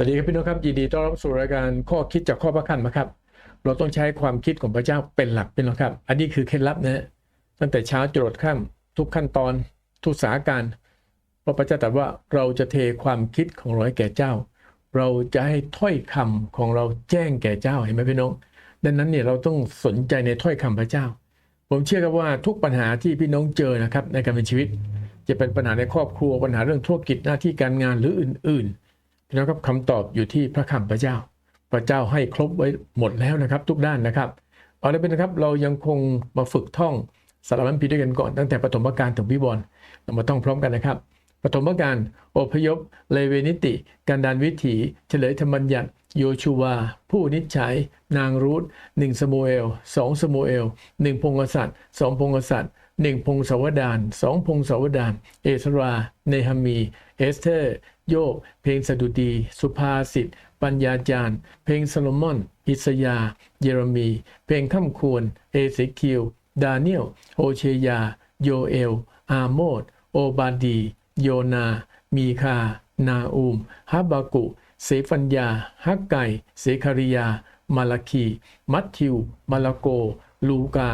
สวัสดีครับพี่น้องครับยินดีต้อนรับสู่รายการข้อคิดจากข้อพระคันมาครับ เราต้องใช้ความคิดของพระเจ้าเป็นหลักพี่น้องครับ อันนี้คือเคล็ดลับนะตั้งแต่เช้าจรดค่ำทุกขั้นตอนทุกสาการพระพระเจ้าตรัสว่าเราจะเทความคิดของเราให้แก่เจ้า เราจะให้ถ้อยคำของเราแจ้งแก่เจ้าเห็นไหมพี่น้อง ดังนั้นเนี่ยเราต้องสนใจในถ้อยคำพระเจ้า ผมเชื่อครับว่าทุกปัญหาที่พี่น้องเจอนะครับในการเป็นชีวิต จะเป็นปัญหาในครอบครัวปัญหาเรื่องธุรกิจหน้าที่การงานหรืออื่น ๆ พี่น้องครับคำตอบอยู่ที่พระคำพระเจ้า พระเจ้าให้ครบไว้หมดแล้วนะครับ ทุกด้านนะครับเอาละเป็นนะครับเรายังคงมาฝึกท่องสารพันพีด้วยกันก่อนตั้งแต่ปฐมกาลถึงวิวรณ์เรามาท่องพร้อมกันนะครับปฐมกาลอพยพ เลเวนิติ การดานวิถี เฉลยธรรมัญญัติโยชูวา ผู้นิจฉัย นางรูธหนึ่งสมูเอลสองสมูเอลหนึ่งพงกษัตริย์สองพงกษัตริย์ หนึ่งพงศาวดารสองพงศาวดารเอสรา เนฮามี เอสเธอร์ โยบเพลงสดุดี สุภาษิต ปัญญาจารย์ เพลงโซโลมอน อิสยา เยเรมี เพลงข้ามควร เอเสคิว ดาเนียล โอเชยา โยเอล อาโมด โอบาดี โยนา มีคา นาอูมฮับบากุ เสฟัญญา ฮักไก่ เสคาริยา มาลาคี มัทธิว มาลาโก ลูกา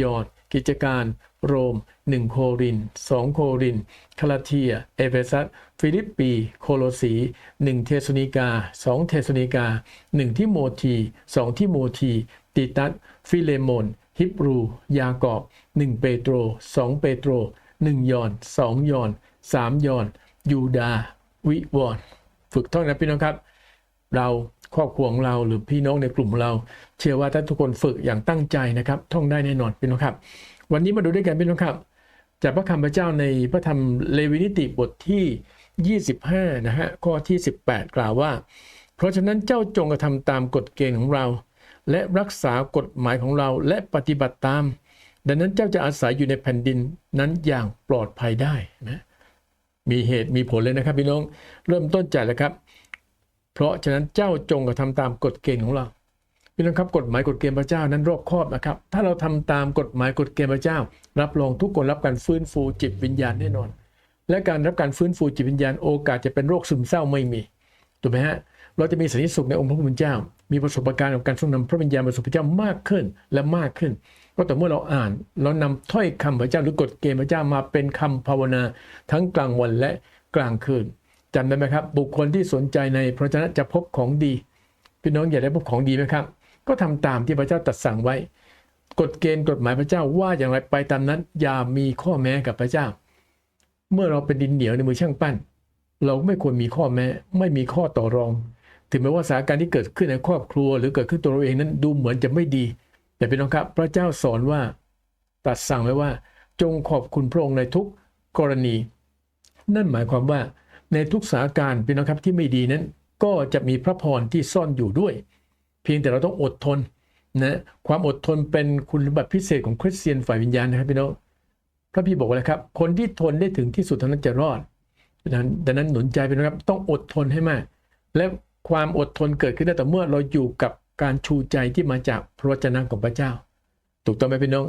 ยอด กิจการ โรม 1 โคริน 2 โครินคาลาเทีย เอเฟซัส ฟิลิปปี โคโลสี 1 เทสนิกา 2 เทสนิกา 1ทิโมธี2ทิโมธีติตัส ฟิเลโมน ฮิบรู ยากอบ 1 เปโตร 2 เปโตร 1 ยอน 2 ยอน 3 ยอน ยูดา วิวรณ์ฝึกท่องนะพี่น้องครับ เรา ครอบครัวของเราหรือพี่น้องในกลุ่มเรา เชื่อว่าถ้าทุกคนฝึกอย่างตั้งใจนะครับ ท่องได้แน่นอนพี่น้องครับ วันนี้มาดูด้วยกันพี่น้องครับ จากพระคำพระเจ้าในพระธรรมเลวีนิติบทที่ 25นะฮะข้อที่ 18 กล่าวว่า เพราะฉะนั้นเจ้าจงกระทำตามกฎเกณฑ์ของเรา และรักษากฎหมายของเราและปฏิบัติตาม ดังนั้นเจ้าจะอาศัยอยู่ในแผ่นดินนั้นอย่างปลอดภัยได้นะมีเหตุมีผลเลยนะครับพี่น้องเริ่มต้นจากเลยครับ เพราะฉะนั้นเจ้าจงกระทำตามกฎเกณฑ์ของเราพี่น้องครับกฎหมายกฎเกณฑ์พระเจ้านั้นรอบคอบนะครับ ถ้าเราทำตามกฎหมายกฎเกณฑ์พระเจ้า รับรองทุกคนรับการฟื้นฟูจิตวิญญาณแน่นอน และการรับการฟื้นฟูจิตวิญญาณโอกาสจะเป็นโรคซึมเศร้าไม่มีถูกไหมฮะเราจะมีสันติสุขในองค์พระผู้เป็นเจ้า มีประสบการณ์ของการทรงนำพระวิญญาณบริสุทธิ์พระเจ้ามากขึ้นและมากขึ้น ก็แต่เมื่อเราอ่านเรานำถ้อยคำพระเจ้าหรือกฎเกณฑ์พระเจ้ามาเป็นคำภาวนาทั้งกลางวันและกลางคืน จำได้ไหมครับ บุคคลที่สนใจในพระเจ้าจะพบของดี พี่น้องอยากได้พบของดีไหมครับ ก็ทำตามที่พระเจ้าตรัสสั่งไว้ กฎเกณฑ์กฎหมายพระเจ้าว่าอย่างไรไปตามนั้น อย่ามีข้อแม้กับพระเจ้า เมื่อเราเป็นดินเหนียวในมือช่างปั้น เราไม่ควรมีข้อแม้ ไม่มีข้อต่อรอง ถึงแม้ว่าสถานการณ์ที่เกิดขึ้นในครอบครัว หรือเกิดขึ้นตัวเราเองนั้นดูเหมือนจะไม่ดี แต่พี่น้องครับ พระเจ้าสอนว่าตรัสสั่งไว้ว่า จงขอบคุณพระองค์ในทุกกรณี นั่นหมายความว่า ในทุกสถานการณ์พี่น้องครับที่ไม่ดีนั้น ก็จะมีพระพรที่ซ่อนอยู่ด้วย เพียงแต่เราต้องอดทนนะความอดทนเป็นคุณสมบัติพิเศษของคริสเตียนฝ่ายวิญญาณนะครับพี่น้องพระพี่บอกว่าอะไรครับ คนที่ทนได้ถึงที่สุดเท่านั้นจะรอดดังนั้นหนุนใจพี่น้องครับต้องอดทนให้มาก และความอดทนเกิดขึ้นได้แต่เมื่อเราอยู่กับการชูใจที่มาจากพระวจนะของพระเจ้า ถูกต้องไหมพี่น้อง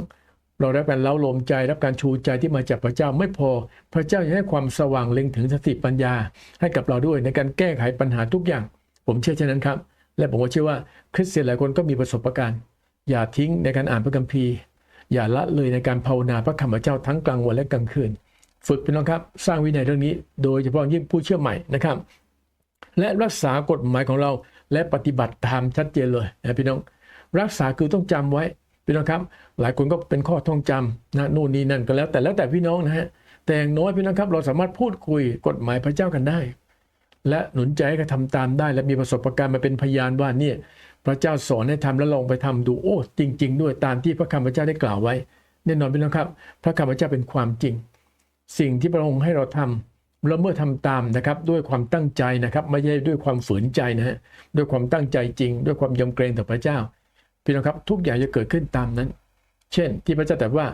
เราได้การเล้าลมใจรับการชูใจที่มาจากพระเจ้าไม่พอ พระเจ้ายังให้ความสว่างเล็งถึงสติปัญญา ให้กับเราด้วยในการแก้ไขปัญหาทุกอย่าง ผมเชื่อเช่นนั้นครับ และผมก็เชื่อว่าคริสเตียนหลายคนก็มีประสบการณ์ อย่าทิ้งในการอ่านพระคัมภีร์ อย่าละเลยในการภาวนาพระคำพระเจ้าทั้งกลางวันและกลางคืน ฝึกพี่น้องครับ สร้างวินัยเรื่องนี้ โดยเฉพาะยิ่งผู้เชื่อใหม่นะครับ และรักษากฎหมายของเราและปฏิบัติตามชัดเจนเลยนะพี่น้อง รักษาคือต้องจำไว้ พี่น้องครับ หลายคนก็เป็นข้อท่องจำนะนู่นนี่นั่นก็แล้ว แต่แล้วแต่พี่น้องนะฮะแต่อย่างน้อยพี่น้องครับ เราสามารถพูดคุยกฎหมายพระเจ้ากันได้ และหนุนใจให้กระทำตามได้ และมีประสบการณ์มาเป็นพยานว่าเนี่ยพระเจ้าสอนให้ทำแล้วลองไปทำดูโอ้จริง ๆ ด้วยตามที่พระคำพระเจ้าได้กล่าวไว้แน่นอนพี่น้องครับ พระคำพระเจ้าเป็นความจริง สิ่งที่พระองค์ให้เราทำแล้วเมื่อทำตามนะครับด้วยความตั้งใจนะครับ ไม่ใช่ด้วยความฝืนใจนะฮะด้วยความตั้งใจจริง ด้วยความยำเกรงต่อพระเจ้า พี่น้องครับทุกอย่างจะเกิดขึ้นตามนั้น เช่น ที่พระเจ้าแต่ว่า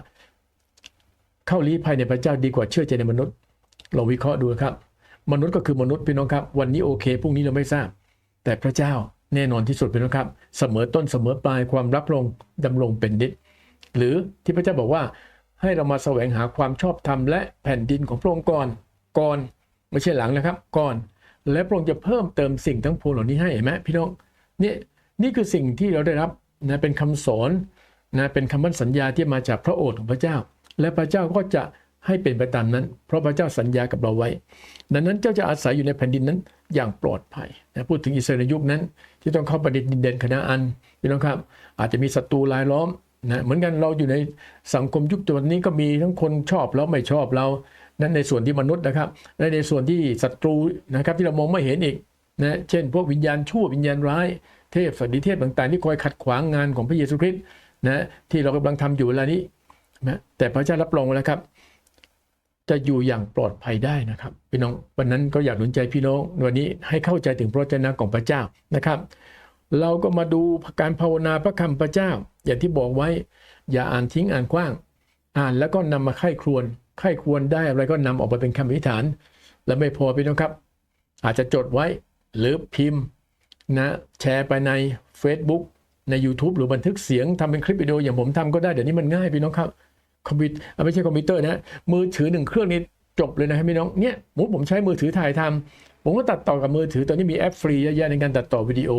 เข้าลี้ภัยในพระเจ้าดีกว่าเชื่อใจในมนุษย์ เราวิเคราะห์ดูครับ มนุษย์ก็คือมนุษย์พี่น้องครับ วันนี้โอเคพรุ่งนี้เราไม่ทราบ แต่พระเจ้าแน่นอนที่สุดพี่น้องครับ เสมอต้นเสมอปลายความรับรองดำรงเป็นนิดหรือที่พระเจ้าบอกว่าให้เรามาแสวงหาความชอบธรรมและแผ่นดินของพระองค์ก่อนก่อนไม่ใช่หลังนะครับ ก่อน และพระองค์จะเพิ่มเติมสิ่งทั้งปวงเหล่านี้ให้เห็นไหมพี่น้องนี่นี่คือสิ่งที่เราได้รับ นะเป็นคำสอนนะเป็นคำมั่นสัญญาที่มาจากพระโอษฐ์ของพระเจ้า และพระเจ้าก็จะให้เป็นไปตามนั้น เพราะพระเจ้าสัญญากับเราไว้ ดังนั้นเจ้าจะอาศัยอยู่ในแผ่นดินนั้นอย่างปลอดภัยนะพูดถึงอิสราเอลยุคนั้น ที่ต้องเข้าประดิษฐ์ดินแดนคณาอันพี่น้องครับ อาจจะมีศัตรูรายล้อมนะเหมือนกันเราอยู่ในสังคมยุคตอนนี้ก็มีทั้งคนชอบแล้วไม่ชอบเรา นั้นในส่วนที่มนุษย์นะครับและในส่วนที่ศัตรูนะครับที่เรามองไม่เห็นอีกนะเช่น พวกวิญญาณชั่ววิญญาณร้าย เทพสัตดิเทพต่างๆ ที่คอยขัดขวางงานของพระเยซูคริสต์นะที่เรากำลังทำอยู่เวลานี้นะแต่พระเจ้ารับรองแล้วครับ จะอยู่อย่างปลอดภัยได้นะครับพี่น้องวันนั้นก็อยากหนุนใจพี่น้องวันนี้ให้เข้าใจถึงพระเจ้าของพระเจ้านะครับ เราก็มาดูการภาวนาพระคำพระเจ้า อย่างที่บอกไว้ อย่าอ่านทิ้งอ่านกว้าง อ่านแล้วก็นำมาไข้ครวนไข้ควรได้อะไรก็นำออกมาเป็นคำอธิษฐาน และไม่พอพี่น้องครับ อาจจะจดไว้หรือพิมพ์ นะแชร์ไปใน Facebook ใน YouTube หรือบันทึกเสียงทำเป็นคลิปวิดีโออย่างผมทำก็ได้ เดี๋ยวนี้มันง่ายพี่น้องครับคอมพิวเตอร์ไม่ใช่คอมพิวเตอร์นะมือถือหนึ่งเครื่องนี้จบเลยนะพี่น้องเนี่ยมุดผมใช้มือถือถ่ายทำผมก็ตัดต่อกับมือถือตอนนี้มีแอปฟรีเยอะแยะในการตัดต่อวิดีโอ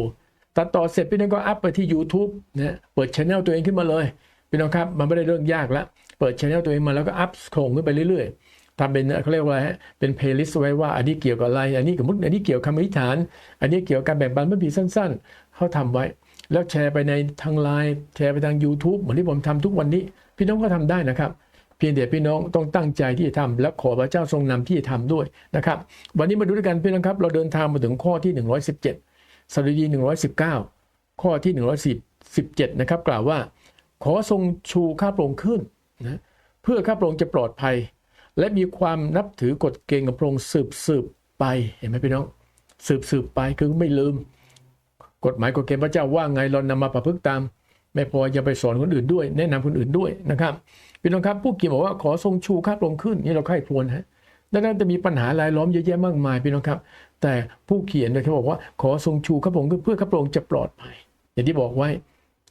ตัดต่อเสร็จพี่น้องก็อัพไปที่ YouTube นะเปิดช anel ตัวเองขึ้นมาเลยพี่น้องครับมันไม่ได้เรื่องยากล้วเปิดช anel ตัวเองมาแล้วก็อัพโครงขึ้นไปเรื่อยๆ ทำเป็นเขาเรียกว่าเป็นเพลย์ลิสต์ไว้ว่าอันนี้เกี่ยวกับอะไร อันนี้สมมติอันนี้เกี่ยวกับคำอธิษฐาน อันนี้เกี่ยวกับการแบ่งปันพระบีสั้น ๆเขาทำไว้ แล้วแชร์ไปในทางไลน์แชร์ไปทาง YouTube เหมือนที่ผมทำทุกวันนี้ พี่น้องก็ทำได้นะครับเพียงแต่พี่น้องต้องตั้งใจที่จะทำและขอพระเจ้าทรงนำที่จะทำด้วยนะครับ วันนี้มาดูด้วยกันพี่น้องครับ เราเดินทางมาถึงข้อที่ 117สดุดี 119 ข้อที่ 117นะครับกล่าวว่า ขอทรงชูข้าพระองค์ขึ้นนะเพื่อข้าพระองค์จะปลอดภัย และมีความนับถือกฎเกณฑ์ของพระองค์สืบสืบไปเห็นไหมพี่น้องสืบสืบไปคือไม่ลืม กฎหมายกฎเกณฑ์พระเจ้าว่าไงเรานำมาประพฤติตาม ไม่พอยังไปสอนคนอื่นด้วย แนะนำคนอื่นด้วยนะครับพี่น้องครับผู้เกี่ยวบอกว่าขอทรงชูข้าพระองค์ขึ้นนี่เราใคร่ควญฮะดังนั้นจะมีปัญหารายล้อมเยอะแยะมากมายพี่น้องครับ แต่ผู้เขียนเนี่ยเขาบอกว่าขอทรงชูข้าพระองค์ขึ้นเพื่อข้าพระองค์จะปลอดภัยอย่างที่บอกไว้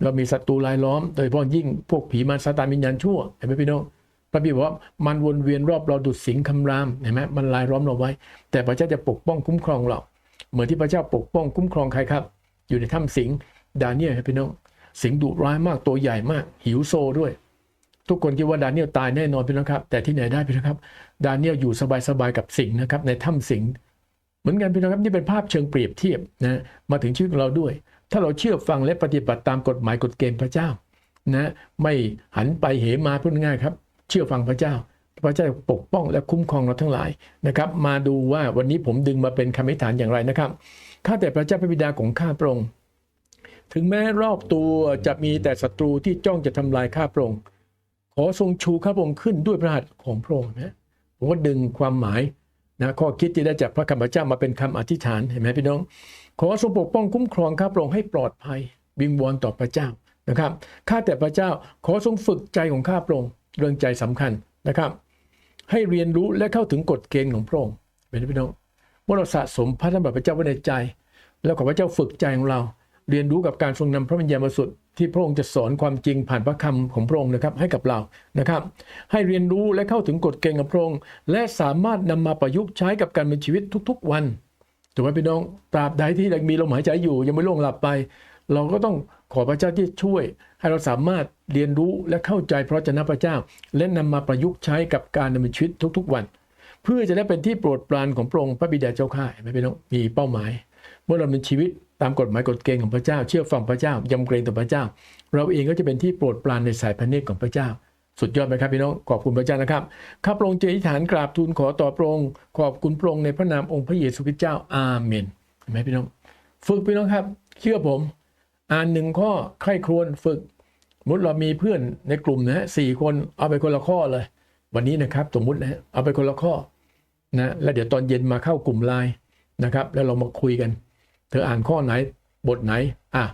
เรามีศัตรูรายล้อม โดยเฉพาะยิ่งพวกผีมารซาตานวิญญาณชั่วเห็นไหมพี่น้อง พระบิดบอกว่ามันวนเวียนรอบเราดุดสิงคำรามเห็นไหมมันรายล้อมเราไว้ แต่พระเจ้าจะปกป้องคุ้มครองเราเหมือนที่พระเจ้าปกป้องคุ้มครองใครครับ อยู่ในถ้ำสิงดาเนียลครับพี่น้องสิงดุร้ายมากตัวใหญ่มาก หิวโซด้วย ทุกคนคิดว่าดาเนียลตายแน่นอนพี่น้องครับ แต่ที่ไหนได้พี่น้องครับ ดาเนียลอยู่สบายๆกับสิงนะครับในถ้ำสิงเหมือนกันพี่น้องครับนี่เป็นภาพเชิงเปรียบเทียบนะมาถึงชีวิตของเราด้วย ถ้าเราเชื่อฟังและปฏิบัติตามกฎหมายกฎเกณฑ์พระเจ้านะไม่หันไปเหมาพูดง่ายครับ เชื่อฟังพระเจ้า พระเจ้าปกป้องและคุ้มครองเราทั้งหลายนะครับ มาดูว่าวันนี้ผมดึงมาเป็นคำอธิษฐานอย่างไรนะครับข้าแต่พระเจ้าพระบิดาของข้าพระองค์ถึงแม้รอบตัวจะมีแต่ศัตรูที่จ้องจะทำลายข้าพระองค์ขอทรงชูข้าพระองค์ขึ้นด้วยพระหัตถ์ของพระองค์นะผมก็ดึงความหมายนะข้อคิดที่ได้จากพระคำพระเจ้ามาเป็นคำอธิษฐานเห็นไหมพี่น้อง ขอทรงปกป้องคุ้มครองข้าพระองค์ให้ปลอดภัยวิงวอนต่อพระเจ้านะครับข้าแต่พระเจ้าขอทรงฝึกใจของข้าพระองค์ เรื่องใจสำคัญนะครับ ให้เรียนรู้และเข้าถึงกฎเกณฑ์ของพระองค์เป็นพี่น้องเมื่อเราสะสมพระธรรมบัตรพระเจ้าไว้ในใจ แล้วขอพระเจ้าฝึกใจของเรา เรียนรู้กับการทรงนำพระวิญญาณบริสุทธิ์ที่พระองค์จะสอนความจริงผ่านพระคำของพระองค์นะครับให้กับเรานะครับ ให้เรียนรู้และเข้าถึงกฎเกณฑ์ของพระองค์และสามารถนำมาประยุกต์ใช้กับการเป็นชีวิตทุก ๆ วันถูกไหมพี่น้องตราบใดที่ยังมีลมหายใจอยู่ยังไม่ล่วงหลับไป เราก็ต้อง ขอพระเจ้าที่ช่วยให้เราสามารถเรียนรู้และเข้าใจพระเจ้าพระเจ้า และนำมาประยุกต์ใช้กับการดำเนินชีวิตทุกๆวัน เพื่อจะได้เป็นที่โปรดปรานของพระองค์พระบิดาเจ้าข้าเห็นไหมพี่น้องมีเป้าหมาย เมื่อเราดำเนินชีวิตตามกฎหมายกฎเกณฑ์ของพระเจ้า เชื่อฟังพระเจ้ายำเกรงต่อพระเจ้า เราเองก็จะเป็นที่โปรดปรานในสายพระเนตรของพระเจ้า สุดยอดไหมครับพี่น้องขอบคุณพระเจ้านะครับข้าพระองค์จะอธิษฐานกราบทูลขอต่อพระองค์ขอบคุณพระองค์ในพระนามองค์พระเยซูคริสต์เจ้าอาเมนเห็นไหมพี่น้อง ฝึกพี่น้องครับ เชื่อผม อ่านหนึ่งข้อใครครวญฝึกสมมติเรามีเพื่อนในกลุ่มนะฮะสี่คนเอาไปคนละข้อเลย วันนี้นะครับสมมุตินะฮะเอาไปคนละข้อนะแล้วเดี๋ยวตอนเย็นมาเข้ากลุ่มไลน์นะครับ แล้วเรามาคุยกัน เธออ่านข้อไหนบทไหนอะ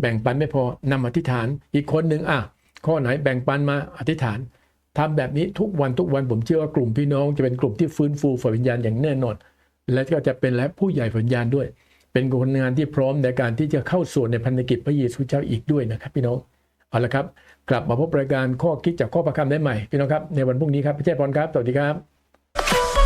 แบ่งปันไม่พอนำอธิษฐานอีกคนหนึ่งอะข้อไหนแบ่งปันมาอธิษฐานทำแบบนี้ทุกวันทุกวันผมเชื่อว่ากลุ่มพี่น้องจะเป็นกลุ่มที่ฟื้นฟูฝ่ายวิญญาณอย่างแน่นอน และก็จะเป็นและผู้ใหญ่ฝ่ายวิญญาณด้วย เป็นคนงานที่พร้อมในการที่จะเข้าส่วนในพันธกิจพระเยซูเจ้าอีกด้วยนะครับ พี่น้องเอาละครับกลับมาพบรายการข้อคิดจากข้อประคำได้ใหม่พี่น้องครับในวันพรุ่งนี้ครับพี่เจ้พรครับสวัสดีครับ